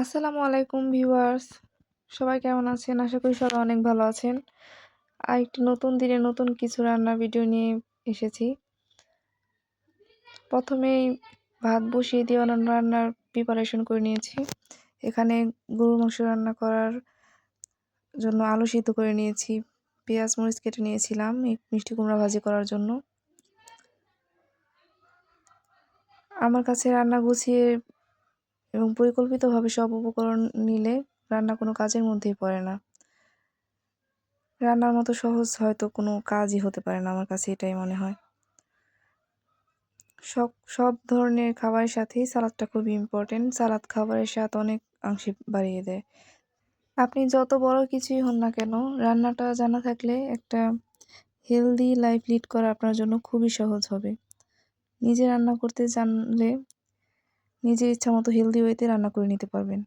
আসসালামু আলাইকুম ভিউয়ার্স। সবাই কেমন আছেন? আশা করি সবাই অনেক ভালো আছেন। আর একটি নতুন দিনে নতুন কিছু রান্নার ভিডিও নিয়ে এসেছি। প্রথমেই ভাত বসিয়ে দিয়ে রান্নার প্রিপারেশন করে নিয়েছি। এখানে গরু মাংস রান্না করার জন্য আলু সিদ্ধ করে নিয়েছি। পেঁয়াজ মরিচ কেটে নিয়েছিলাম এই মিষ্টি কুমড়া ভাজি করার জন্য। আমার কাছে রান্না গুছিয়ে এবং পরিকল্পিতভাবে সব উপকরণ নিলে রান্না কোনো কাজের মধ্যেই পড়ে না। রান্নার মতো সহজ হয়তো কোনো কাজই হতে পারে না, আমার কাছে এটাই মনে হয়। সব সব ধরনের খাবারের সাথেই সালাদটা খুবই ইম্পর্টেন্ট সালাদ খাবারের স্বাদ অনেক অংশে বাড়িয়ে দেয়। আপনি যত বড় কিছুই হন না কেন, রান্নাটা জানা থাকলে একটা হেলদি লাইফ লিড করা আপনার জন্য খুবই সহজ হবে। নিজে রান্না করতে জানলে নিজের ইচ্ছামতো হেলদি ওয়েতে রান্না করে নিতে পারবেন।